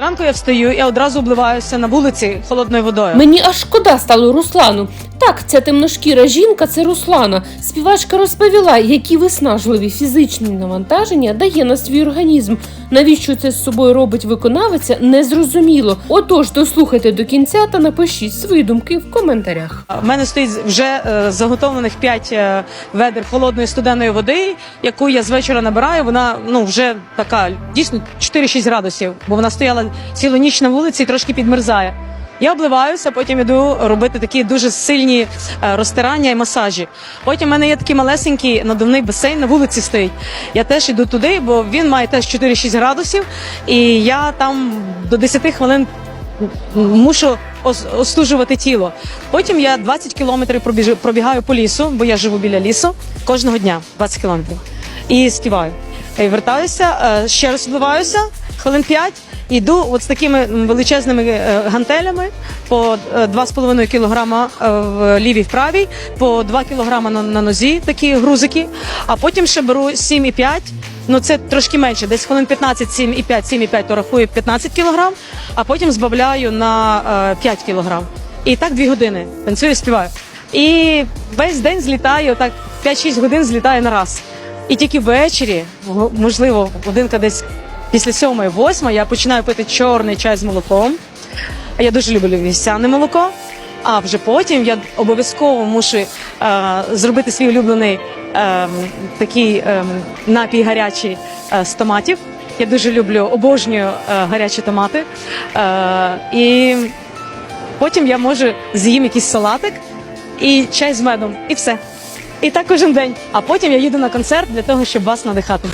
Ранку я встаю і одразу обливаюся на вулиці холодною водою. Мені аж шкода стало Руслану. Так, ця темношкіра жінка це Руслана. Співачка розповіла, які виснажливі фізичні навантаження дає на свій організм. Навіщо це з собою робить виконавиця, незрозуміло. Отож, дослухайте до кінця та напишіть свої думки в коментарях. У мене стоїть вже е, заготовлених 5 ведер холодної студеної води, яку я з вечора набираю. Вона ну вже така дійсно 4-6 градусів, бо вона стояла цілу ніч на вулиці і трошки підмерзає. Я обливаюся, потім іду робити такі дуже сильні е, розтирання і масажі. Потім в мене є такий малесенький надувний басейн на вулиці стоїть. Я теж іду туди, бо він має теж 4-6 градусів, і я там до 10 хвилин мушу остужувати тіло. Потім я 20 кілометрів пробігаю по лісу, бо я живу біля лісу кожного дня 20 кілометрів. І співаю. Вертаюся, е, ще раз вливаюся, хвилин 5, йду от з такими величезними е, гантелями по е, 2,5 кілограма е, в лівій правій, по 2 кілограма на, на нозі, такі грузики, а потім ще беру 7,5, ну це трошки менше, десь хвилин 15, 7,5, 7,5, то рахую 15 кілограм, а потім збавляю на е, 5 кілограм. І так 2 години танцюю, співаю. І весь день злітаю, так 5-6 годин злітаю на раз. І тільки ввечері, можливо, годинка десь після сьомої, восьмої, я починаю пити чорний чай з молоком. Я дуже люблю вівсяне молоко. А вже потім я обов'язково мушу е, зробити свій улюблений е, такий е, напій гарячий е, з томатів. Я дуже люблю, обожнюю е, гарячі томати. Е, і потім я можу з'їм якийсь салатик і чай з медом, і все. І так кожен день. А потім я їду на концерт для того, щоб вас надихати.